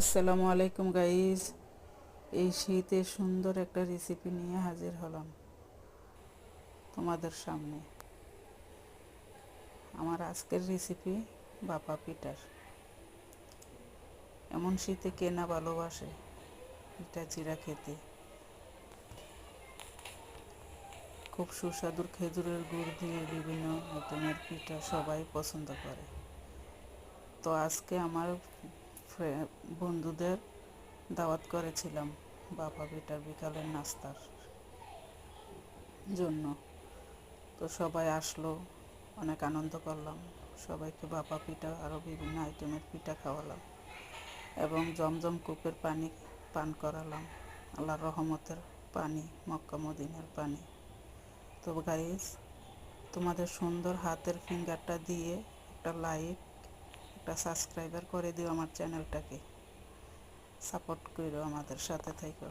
আসসালামু আলাইকুম গাইজ এই শীতে সুন্দর একটা রেসিপি নিয়ে হাজির হলাম তোমাদের সামনে। আমার আজকের রেসিপি বাপা পিঠার। এমন শীতে কে না ভালোবাসে পিঠা চিরা খেতে। খুব সুস্বাদুর খেজুরের গুড় দিয়ে বিভিন্ন আইটেমের পিঠা সবাই পছন্দ করে। তো আজকে আমার বন্ধুদের দাওয়াত করেছিলাম বাবা বেটার বিকালের নাস্তার জন্য। তো সবাই আসলো, অনেক আনন্দ করলাম। সবাইকে বাবা পিঠা আরও বিভিন্ন আইটেমের পিঠা খাওয়ালাম এবং জমজম কূপের পানি পান করালাম, আল্লাহর রহমতের পানি, মক্কা মদিনার পানি। তো গাইজ তোমাদের সুন্দর হাতের ফিঙ্গারটা দিয়ে একটা লাইক একটা সাবস্ক্রাইবার করে দিও আমার চ্যানেলটাকে সাপোর্ট করো আমাদের সাথে থেকো